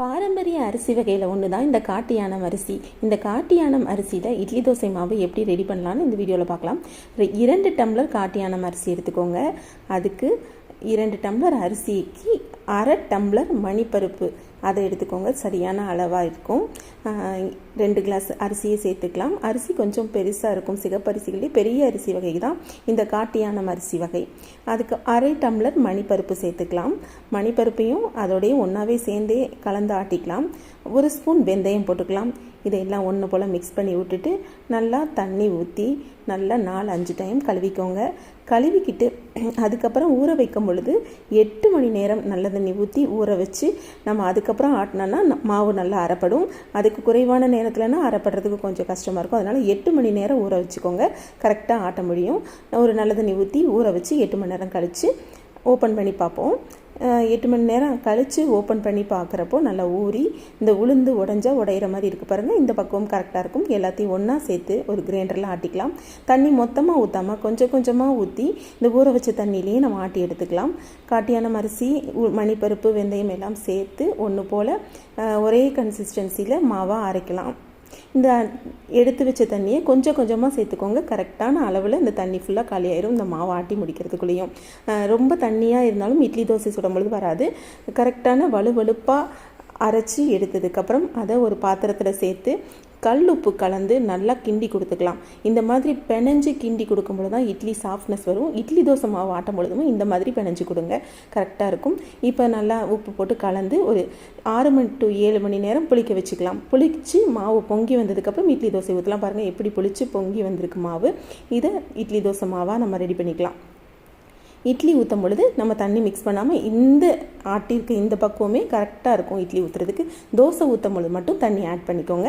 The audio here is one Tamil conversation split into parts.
பாரம்பரிய அரிசி வகையில் ஒன்று தான் இந்த காட்டு யானம் அரிசி. இந்த காட்டியானம் அரிசியில் இட்லி தோசை மாவு எப்படி ரெடி பண்ணலான்னு இந்த வீடியோவில் பார்க்கலாம். இரண்டு டம்ளர் காட்டியானம் அரிசி எடுத்துக்கோங்க. அதுக்கு இரண்டு டம்ளர் அரிசிக்கு அரை டம்ளர் மணிப்பருப்பு. அதை எடுத்துக்கோங்க. சரியான அளவாக இருக்கும். ரெண்டு கிளாஸ் அரிசியை சேர்த்துக்கலாம். அரிசி கொஞ்சம் பெருசாக இருக்கும். சிகப்பரிசிகளே பெரிய அரிசி வகை தான். இந்த காட்டியானம் அரிசி வகை. அதுக்கு அரை டம்ளர் மணிப்பருப்பு சேர்த்துக்கலாம். மணிப்பருப்பையும் அதோடையும் ஒன்றாவே சேர்ந்தே கலந்து ஆட்டிக்கலாம். ஒரு ஸ்பூன் வெந்தயம் போட்டுக்கலாம். இதையெல்லாம் ஒன்று போல் மிக்ஸ் பண்ணி விட்டுட்டு நல்லா தண்ணி ஊற்றி நல்லா நாலு அஞ்சு டைம் கழுவிக்கோங்க. கழுவிக்கிட்டு அதுக்கப்புறம் ஊற வைக்கும் பொழுது எட்டு மணி நேரம் நல்ல தண்ணி ஊற்றி ஊற வச்சு நம்ம அதுக்கப்புறம் ஆட்டினோன்னா மாவு நல்லா அரைப்படும். அதுக்கு குறைவான நேரத்தில்னா அரைப்படுறதுக்கு கொஞ்சம் கஷ்டமாக இருக்கும். அதனால் எட்டு மணி நேரம் ஊற வச்சுக்கோங்க. கரெக்டாக ஆட்ட முடியும். ஒரு நல்ல தண்ணி ஊற்றி ஊற வச்சு எட்டு மணி நேரம் கழித்து ஓப்பன் பண்ணி பார்ப்போம். எட்டு மணி நேரம் கழித்து ஓப்பன் பண்ணி பார்க்குறப்போ நல்லா ஊறி இந்த உளுந்து உடஞ்சா உடையிற மாதிரி இருக்குது பாருங்கள் இந்த பக்குவம் கரெக்டாக இருக்கும். எல்லாத்தையும் ஒன்றா சேர்த்து ஒரு கிரைண்டரில் ஆட்டிக்கலாம். தண்ணி மொத்தமாக ஊற்றாமல் கொஞ்சம் கொஞ்சமாக ஊற்றி இந்த ஊற வச்ச தண்ணியிலேயே நம்ம ஆட்டி எடுத்துக்கலாம். காட்டியான அரிசி மணிப்பருப்பு வெந்தயம் எல்லாம் சேர்த்து ஒன்று போல் ஒரே கன்சிஸ்டன்சியில் மாவாக அரைக்கலாம். இந்த எடுத்து வச்ச தண்ணியை கொஞ்சம் கொஞ்சமாக சேர்த்துக்கோங்க. கரெக்டான அளவில் இந்த தண்ணி ஃபுல்லாக காலியாயிரும். இந்த மாவு ஆட்டி முடிக்கிறதுக்குள்ளேயும். ரொம்ப தண்ணியாக இருந்தாலும் இட்லி தோசை சுடும்பொழுது வராது. கரெக்டான வலுவலுப்பாக அரைச்சி எடுத்ததுக்கப்புறம் அதை ஒரு பாத்திரத்தில் சேர்த்து கல் உப்பு கலந்து நல்லா கிண்டி கொடுத்துக்கலாம். இந்த மாதிரி பெனஞ்சு கிண்டி கொடுக்கும் பொழுது தான் இட்லி சாஃப்ட்னஸ் வரும். இட்லி தோசை மாவு ஆட்டும் பொழுதும் இந்த மாதிரி பெனஞ்சு கொடுங்க. கரெக்டாக இருக்கும். இப்போ நல்லா உப்பு போட்டு கலந்து ஒரு ஆறு மணி டு ஏழு மணி நேரம் புளிக்க வச்சுக்கலாம். புளிச்சு மாவு பொங்கி வந்ததுக்கப்புறம் இட்லி தோசை ஊற்றலாம் பாருங்கள் எப்படி புளிச்சு பொங்கி வந்திருக்கு மாவு. இதை இட்லி தோசை மாவாக நம்ம ரெடி பண்ணிக்கலாம். இட்லி ஊற்றும் பொழுது நம்ம தண்ணி மிக்ஸ் பண்ணாமல் இந்த ஆட்டிற்கு இந்த பக்குவமே கரெக்டாக இருக்கும் இட்லி ஊற்றுறதுக்கு தோசை ஊற்றும் பொழுது மட்டும் தண்ணி ஆட் பண்ணிக்கோங்க.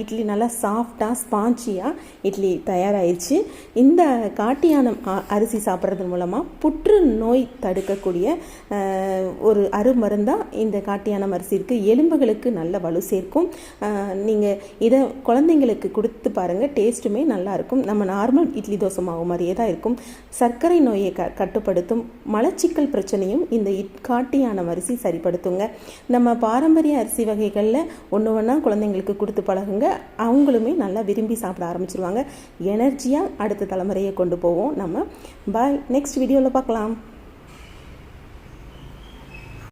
இட்லி நல்லா சாஃப்டாக ஸ்பாஞ்சியாக இட்லி தயாராகிடுச்சு இந்த காட்டியானம் அரிசி சாப்பிட்றது மூலமாக புற்று நோய் தடுக்கக்கூடிய ஒரு அருமருந்தாக இந்த காட்டியானம் அரிசி இருக்குது எலும்புகளுக்கு நல்ல வலு சேர்க்கும். நீங்கள் இதை குழந்தைங்களுக்கு கொடுத்து பாருங்கள் டேஸ்ட்டுமே நல்லாயிருக்கும். நம்ம நார்மல் இட்லி தோசை மாவு மாதிரியே தான் இருக்கும். சர்க்கரை நோயை க கட்டுப்படுத்தும். மலச்சிக்கல் பிரச்சனையும் இந்த இட் மாதிரியான அரிசி சரிப்படுத்துங்க. நம்ம பாரம்பரிய அரிசி வகைகளில் ஒன்று ஒன்றா குழந்தைங்களுக்கு கொடுத்து பழகுங்க. அவங்களுமே நல்லா விரும்பி சாப்பிட ஆரம்பிச்சிருவாங்க. எனர்ஜியாக அடுத்த தலைமுறையை கொண்டு போவோம் நம்ம. பாய் நெக்ஸ்ட் வீடியோவில் பார்க்கலாம்.